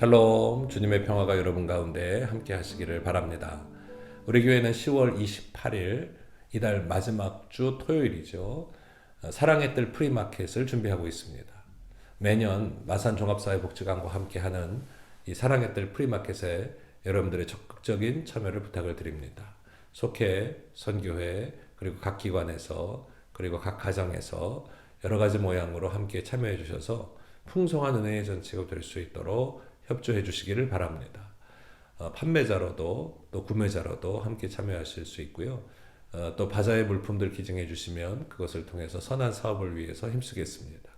샬롬 주님의 평화가 여러분 가운데 함께 하시기를 바랍니다. 우리 교회는 10월 28일 이달 마지막 주 토요일이죠. 어, 사랑의 뜰 프리마켓을 준비하고 있습니다. 매년 마산 종합사회복지관과 함께하는 이 사랑의 뜰 프리마켓에 여러분들의 적극적인 참여를 부탁을 드립니다. 속해 선교회 그리고 각 기관에서 그리고 각 가정에서 여러 가지 모양으로 함께 참여해 주셔서 풍성한 은혜의 전치가 될 수 있도록 협조해 주시기를 바랍니다. 어, 판매자로도 또 구매자로도 함께 참여하실 수 있고요. 어, 또 바자의 물품들 기증해 주시면 그것을 통해서 선한 사업을 위해서 힘쓰겠습니다.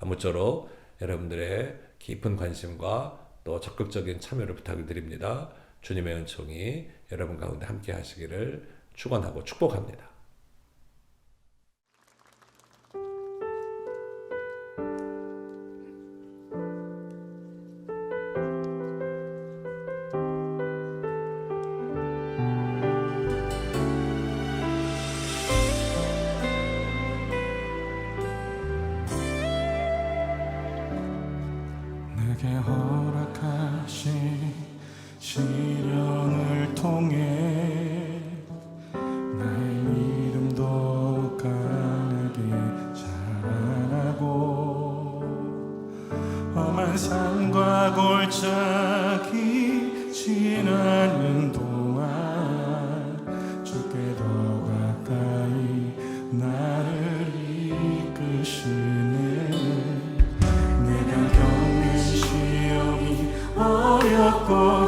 아무쪼록 여러분들의 깊은 관심과 또 적극적인 참여를 부탁을 드립니다. 주님의 은총이 여러분 가운데 함께 하시기를 축원하고 축복합니다. 험한 산과 골짜기 지나는 동안 주께 더 가까이 나를 이끄시네. 내가 겪는 시험이 어렵고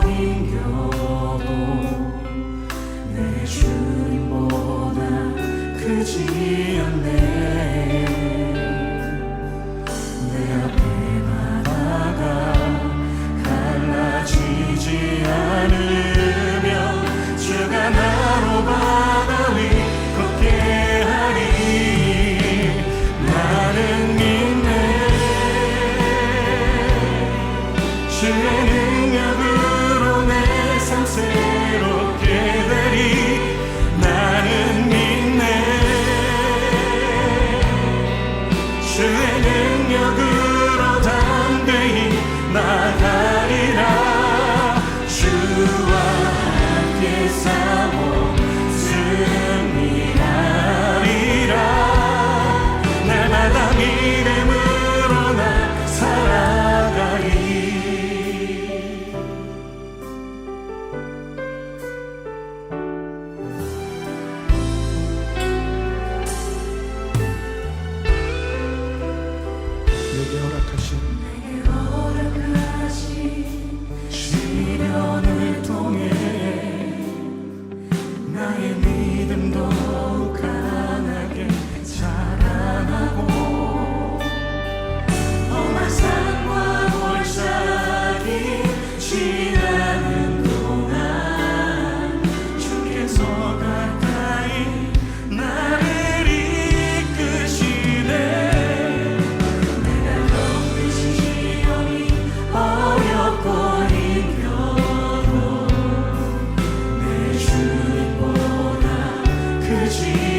Jesus.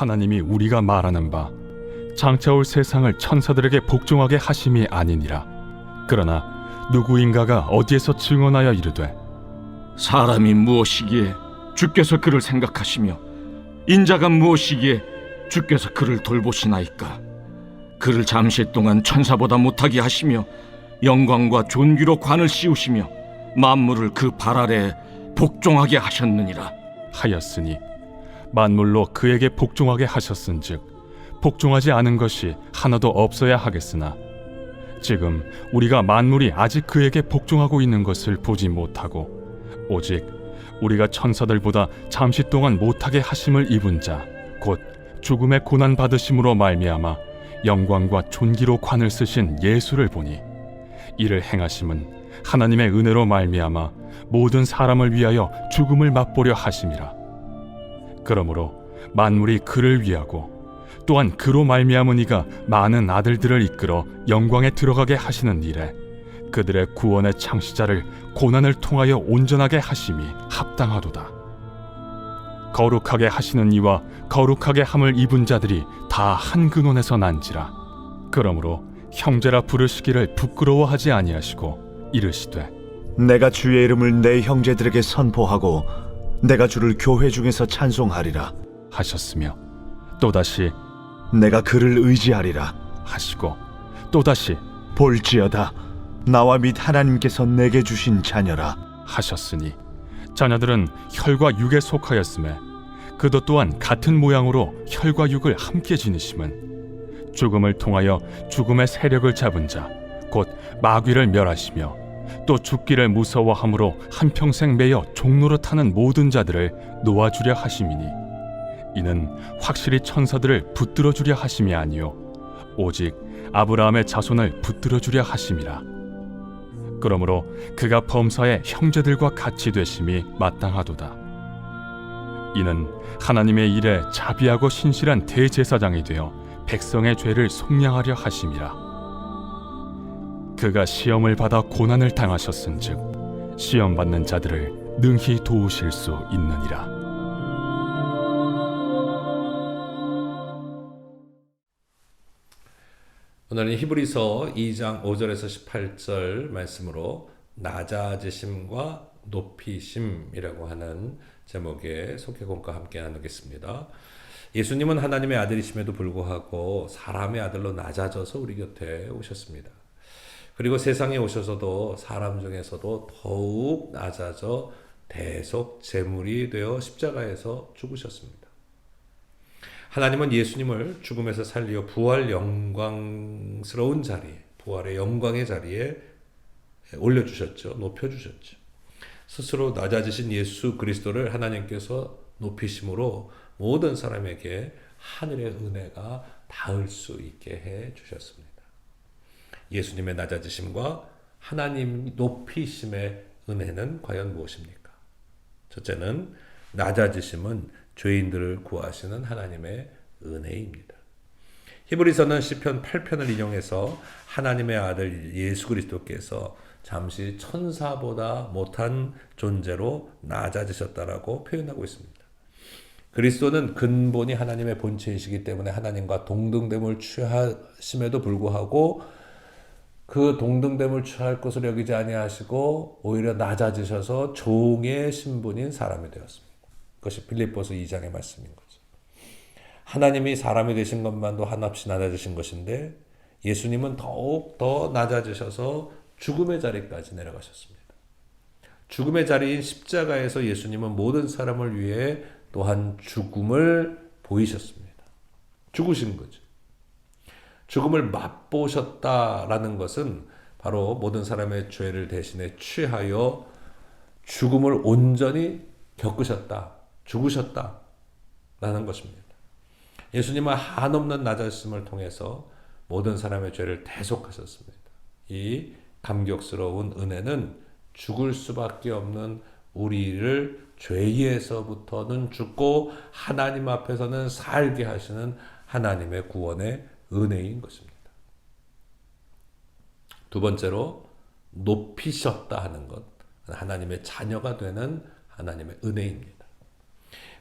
하나님이 우리가 말하는 바 장차올 세상을 천사들에게 복종하게 하심이 아니니라. 그러나 누구인가가 어디에서 증언하여 이르되 사람이 무엇이기에 주께서 그를 생각하시며 인자가 무엇이기에 주께서 그를 돌보시나이까? 그를 잠시 동안 천사보다 못하게 하시며 영광과 존귀로 관을 씌우시며 만물을 그 발 아래에 복종하게 하셨느니라. 하였으니 만물로 그에게 복종하게 하셨은즉 복종하지 않은 것이 하나도 없어야 하겠으나 지금 우리가 만물이 아직 그에게 복종하고 있는 것을 보지 못하고 오직 우리가 천사들보다 잠시 동안 못하게 하심을 입은 자 곧 죽음의 고난 받으심으로 말미암아 영광과 존귀로 관을 쓰신 예수를 보니 이를 행하심은 하나님의 은혜로 말미암아 모든 사람을 위하여 죽음을 맛보려 하심이라 그러므로 만물이 그를 위하고 또한 그로 말미암은 이가 많은 아들들을 이끌어 영광에 들어가게 하시는 일에 그들의 구원의 창시자를 고난을 통하여 온전하게 하심이 합당하도다. 거룩하게 하시는 이와 거룩하게 함을 입은 자들이 다 한 근원에서 난지라. 그러므로 형제라 부르시기를 부끄러워하지 아니하시고 이르시되 내가 주의 이름을 내 형제들에게 선포하고 내가 주를 교회 중에서 찬송하리라 하셨으며 또다시 내가 그를 의지하리라 하시고 또다시 볼지어다 나와 및 하나님께서 내게 주신 자녀라 하셨으니 자녀들은 혈과 육에 속하였음에 그도 또한 같은 모양으로 혈과 육을 함께 지니심은 죽음을 통하여 죽음의 세력을 잡은 자 곧 마귀를 멸하시며 또 죽기를 무서워함으로 한평생 매여 타는 모든 자들을 놓아주려 하심이니 이는 확실히 천사들을 붙들어 주려 하심이 아니요 오직 아브라함의 자손을 붙들어 주려 하심이라 그러므로 그가 범사의 형제들과 같이 되심이 마땅하도다. 이는 하나님의 일에 자비하고 신실한 대제사장이 되어 백성의 죄를 속량하려 하심이라. 그가 시험을 받아 고난을 당하셨은즉 시험 받는 자들을 능히 도우실 수 있느니라. 오늘은 히브리서 2장 5절에서 18절 말씀으로 낮아지심과 높이심이라고 하는 제목의 속회공과 함께 나누겠습니다. 예수님은 하나님의 아들이심에도 불구하고 사람의 아들로 낮아져서 우리 곁에 오셨습니다. 그리고 세상에 오셔서도 사람 중에서도 더욱 낮아져 대속 제물이 되어 십자가에서 죽으셨습니다. 하나님은 예수님을 죽음에서 살리어 부활 영광스러운 자리에, 부활의 영광의 자리에 올려주셨죠. 높여주셨죠. 스스로 낮아지신 예수 그리스도를 하나님께서 높이심으로 모든 사람에게 하늘의 은혜가 닿을 수 있게 해 주셨습니다. 예수님의 낮아지심과 하나님 높이심의 은혜는 과연 무엇입니까? 첫째는 낮아지심은 죄인들을 구하시는 하나님의 은혜입니다. 히브리서는 시편 8편을 인용해서 하나님의 아들 예수 그리스도께서 잠시 천사보다 못한 존재로 낮아지셨다라고 표현하고 있습니다. 그리스도는 근본이 하나님의 본체이시기 때문에 하나님과 동등됨을 취하심에도 불구하고 그 동등됨을 취할 것을 여기지 아니하시고 오히려 낮아지셔서 종의 신분인 사람이 되었습니다. 그것이 빌립보서 2장의 말씀인 거죠. 하나님이 사람이 되신 것만도 한없이 낮아지신 것인데 예수님은 더욱 더 낮아지셔서 죽음의 자리까지 내려가셨습니다. 죽음의 자리인 십자가에서 예수님은 모든 사람을 위해 또한 죽음을 보이셨습니다. 죽으신 거죠. 죽음을 맛보셨다라는 것은 바로 모든 사람의 죄를 대신에 취하여 죽음을 온전히 겪으셨다. 죽으셨다 라는 것입니다. 예수님은 한없는 낮아심을 통해서 모든 사람의 죄를 대속하셨습니다. 이 감격스러운 은혜는 죽을 수밖에 없는 우리를 죄에서부터는 죽고 하나님 앞에서는 살게 하시는 하나님의 구원의 은혜인 것입니다. 두 번째로 높이셨다 하는 것, 하나님의 자녀가 되는 하나님의 은혜입니다.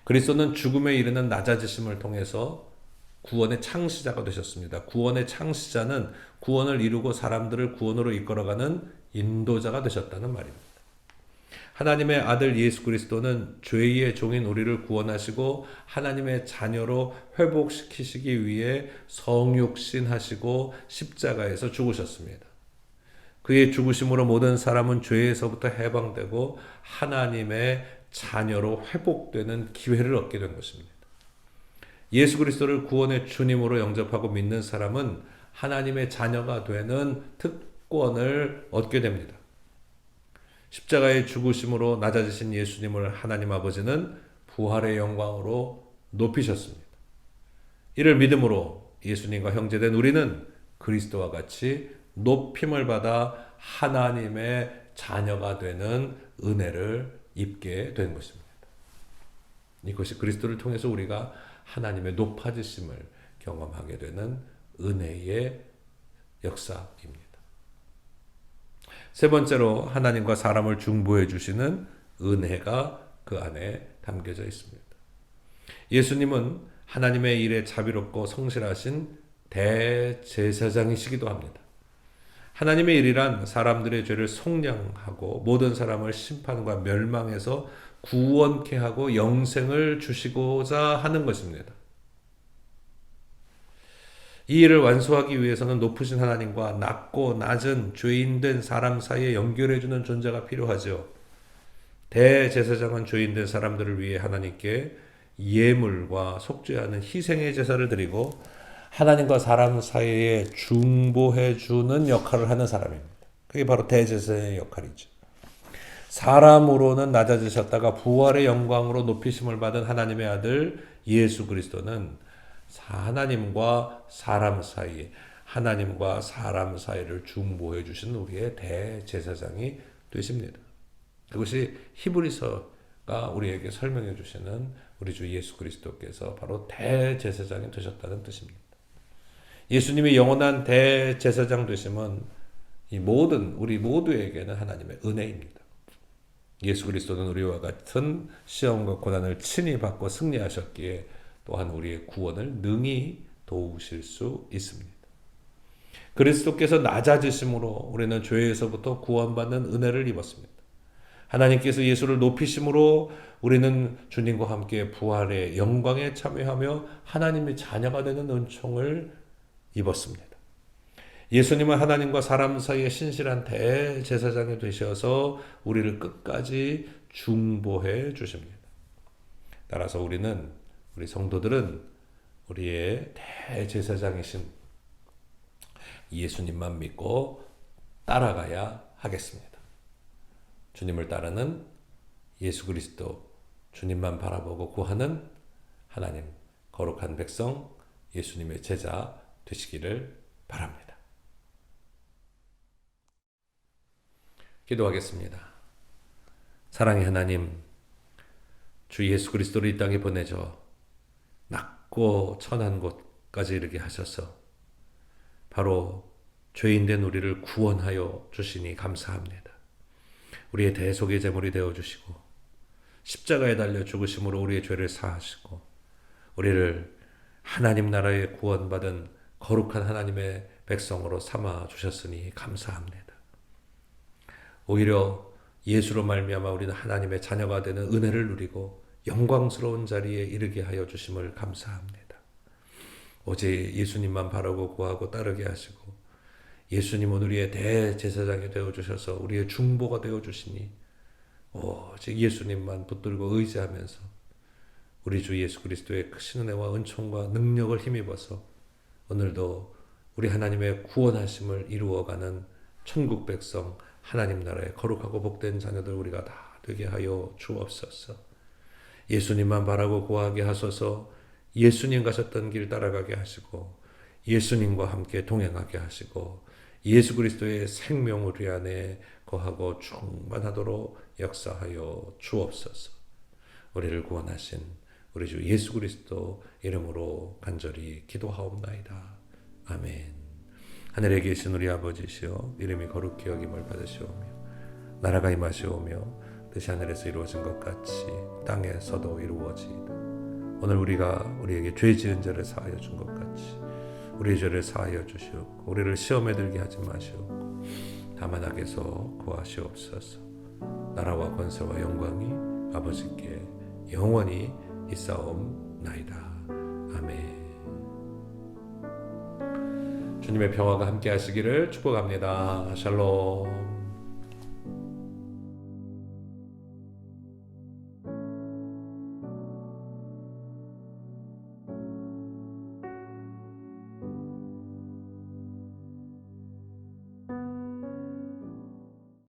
그리스도는 죽음에 이르는 낮아지심을 통해서 구원의 창시자가 되셨습니다. 구원의 창시자는 구원을 이루고 사람들을 구원으로 이끌어가는 인도자가 되셨다는 말입니다. 하나님의 아들 예수 그리스도는 죄의 종인 우리를 구원하시고 하나님의 자녀로 회복시키시기 위해 성육신하시고 십자가에서 죽으셨습니다. 그의 죽으심으로 모든 사람은 죄에서부터 해방되고 하나님의 자녀로 회복되는 기회를 얻게 된 것입니다. 예수 그리스도를 구원의 주님으로 영접하고 믿는 사람은 하나님의 자녀가 되는 특권을 얻게 됩니다. 십자가의 죽으심으로 낮아지신 예수님을 하나님 아버지는 부활의 영광으로 높이셨습니다. 이를 믿음으로 예수님과 형제된 우리는 그리스도와 같이 높임을 받아 하나님의 자녀가 되는 은혜를 입게 된 것입니다. 이것이 그리스도를 통해서 우리가 하나님의 높아지심을 경험하게 되는 은혜의 역사입니다. 세 번째로 하나님과 사람을 중보해 주시는 은혜가 그 안에 담겨져 있습니다. 예수님은 하나님의 일에 자비롭고 성실하신 대제사장이시기도 합니다. 하나님의 일이란 사람들의 죄를 속량하고 모든 사람을 심판과 멸망에서 구원케 하고 영생을 주시고자 하는 것입니다. 이 일을 완수하기 위해서는 높으신 하나님과 낮고 낮은 죄인된 사람 사이에 연결해주는 존재가 필요하죠. 대제사장은 죄인된 사람들을 위해 하나님께 예물과 속죄하는 희생의 제사를 드리고 하나님과 사람 사이에 중보해주는 역할을 하는 사람입니다. 그게 바로 대제사장의 역할이죠. 사람으로는 낮아지셨다가 부활의 영광으로 높이심을 받은 하나님의 아들 예수 그리스도는 하나님과 사람 사이, 하나님과 사람 사이를 중보해 주신 우리의 대제사장이 되십니다. 그것이 히브리서가 우리에게 설명해 주시는 우리 주 예수 그리스도께서 바로 대제사장이 되셨다는 뜻입니다. 예수님이 영원한 대제사장 되심은 이 모든 우리 모두에게는 하나님의 은혜입니다. 예수 그리스도는 우리와 같은 시험과 고난을 친히 받고 승리하셨기에 또한 우리의 구원을 능히 도우실 수 있습니다. 그리스도께서 낮아지심으로 우리는 죄에서부터 구원받는 은혜를 입었습니다. 하나님께서 예수를 높이심으로 우리는 주님과 함께 부활의 영광에 참여하며 하나님의 자녀가 되는 은총을 입었습니다. 예수님은 하나님과 사람 사이의 신실한 대제사장이 되셔서 우리를 끝까지 중보해 주십니다. 따라서 우리는 우리 성도들은 우리의 대제사장이신 예수님만 믿고 따라가야 하겠습니다. 주님을 따르는 예수 그리스도 주님만 바라보고 구하는 하나님 거룩한 백성 예수님의 제자 되시기를 바랍니다. 기도하겠습니다. 사랑의 하나님, 주 예수 그리스도를 이 땅에 보내줘 낮고 천한 곳까지 이르게 하셔서 바로 죄인된 우리를 구원하여 주시니 감사합니다. 우리의 대속의 제물이 되어 주시고 십자가에 달려 죽으심으로 우리의 죄를 사하시고 우리를 하나님 나라에 구원받은 거룩한 하나님의 백성으로 삼아 주셨으니 감사합니다. 오히려 예수로 말미암아 우리는 하나님의 자녀가 되는 은혜를 누리고 영광스러운 자리에 이르게 하여 주심을 감사합니다. 오직 예수님만 바라고 구하고 따르게 하시고 예수님은 우리의 대제사장이 되어 주셔서 우리의 중보가 되어 주시니 오직 예수님만 붙들고 의지하면서 우리 주 예수 그리스도의 크신 은혜와 은총과 능력을 힘입어서 오늘도 우리 하나님의 구원하심을 이루어가는 천국 백성 하나님 나라의 거룩하고 복된 자녀들 우리가 다 되게 하여 주옵소서. 예수님만 바라고 구하게 하소서. 예수님 가셨던 길 따라가게 하시고 예수님과 함께 동행하게 하시고 예수 그리스도의 생명 우리 안에 거하고 충만하도록 역사하여 주옵소서. 우리를 구원하신 우리 주 예수 그리스도 이름으로 간절히 기도하옵나이다. 아멘. 하늘에 계신 우리 아버지시여 이름이 거룩히 여김을 받으시오며 나라가 임하시오며 뜻이 하늘에서 이루어진 것 같이 땅에서도 이루어지이다. 오늘 우리가 우리에게 죄 지은 죄를 사하여 준 것 같이 우리의 죄를 사하여 주시옵고 우리를 시험에 들게 하지 마시옵고 다만 악에서 구하시옵소서. 나라와 권세와 영광이 아버지께 영원히 있사옵나이다. 아멘. 주님의 평화가 함께 하시기를 축복합니다. 샬롬.